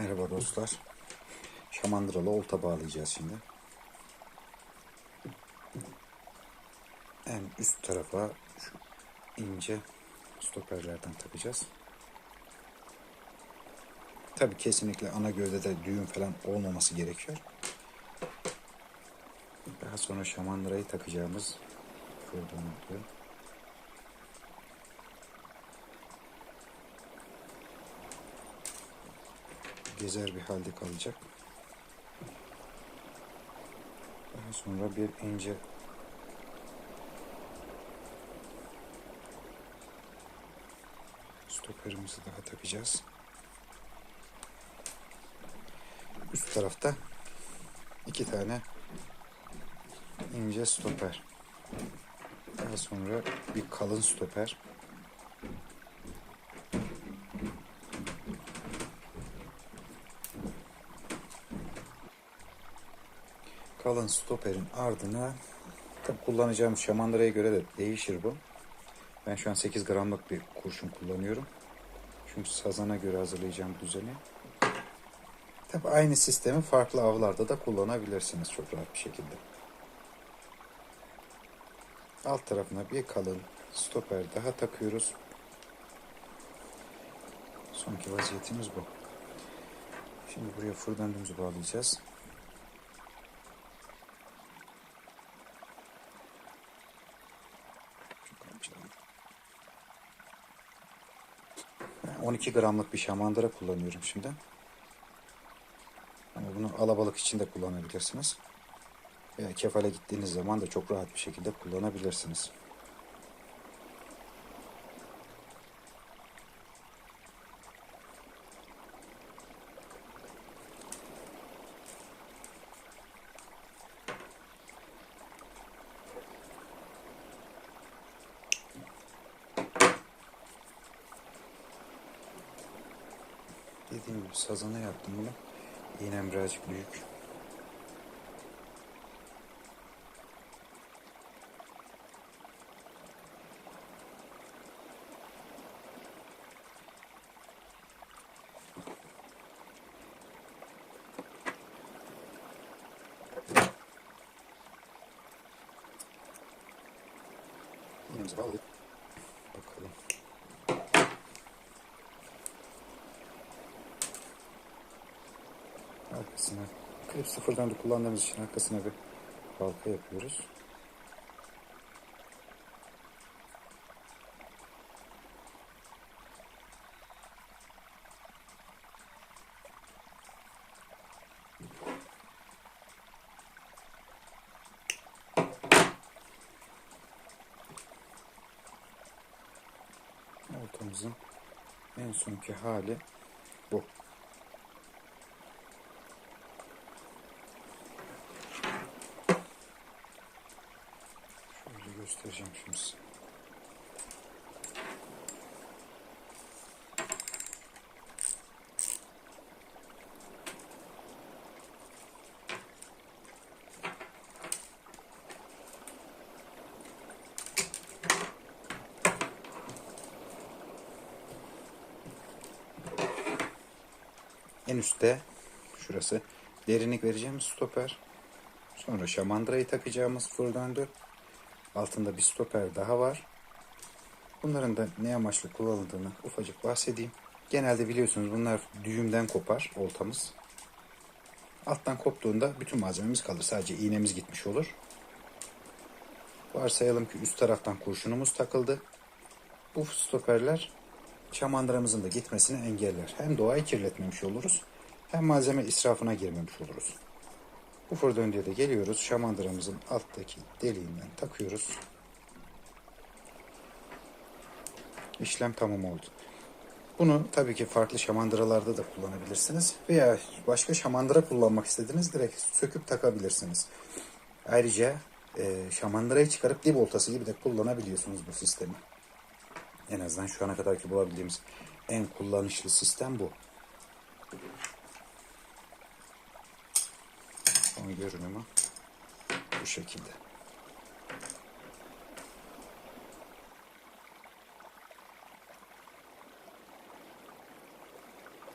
Merhaba dostlar. Şamandıralı olta bağlayacağız şimdi. En üst tarafa şu ince stoperlerden takacağız. Tabi kesinlikle ana gövdede düğüm falan olmaması gerekiyor. Daha sonra şamandırayı takacağımız buradan oluyor. Gezer bir halde kalacak. Daha sonra bir ince stoperimizi daha takacağız. Üst tarafta iki tane ince stoper. Daha sonra bir kalın stoper. Kalın stoperin ardına tabi kullanacağım şamandıraya göre de değişir bu. Ben şu an 8 gramlık bir kurşun kullanıyorum. Çünkü sazana göre hazırlayacağım düzeni. Tabi aynı sistemi farklı avlarda da kullanabilirsiniz çok rahat bir şekilde. Alt tarafına bir kalın stoper daha takıyoruz. Sonki vaziyetimiz bu. Şimdi buraya fırdanımızı bağlayacağız. Ben 12 gramlık bir şamandıra kullanıyorum şimdi. Ama bunu alabalık için de kullanabilirsiniz. Veya kefale gittiğiniz zaman da çok rahat bir şekilde kullanabilirsiniz. Dediğim gibi sazana yaptım bunu. İğnem birazcık büyük. Bakalım. Arkasına hep sıfırdan da kullandığımız için arkasına bir halka yapıyoruz. Oltamızın en sonki hali bu. Göstereceğim şimdi size. En üstte şurası derinlik vereceğimiz stoper. Sonra şamandırayı takacağımız fır. Altında bir stoper daha var. Bunların da ne amaçlı kullanıldığını ufacık bahsedeyim. Genelde biliyorsunuz bunlar düğümden kopar oltamız. Alttan koptuğunda bütün malzememiz kalır. Sadece iğnemiz gitmiş olur. Varsayalım ki üst taraftan kurşunumuz takıldı. Bu stoperler şamandıramızın da gitmesini engeller. Hem doğayı kirletmemiş oluruz hem malzeme israfına girmemiş oluruz. Bu fır döndüğe de geliyoruz. Şamandıramızın alttaki deliğinden takıyoruz. İşlem tamam oldu. Bunu tabii ki farklı şamandıralarda da kullanabilirsiniz. Veya başka şamandıra kullanmak istediğiniz direkt söküp takabilirsiniz. Ayrıca e, şamandırayı çıkarıp dip oltası gibi de kullanabiliyorsunuz bu sistemi. En azından şu ana kadarki bulabildiğimiz en kullanışlı sistem bu. Görünümü bu şekilde.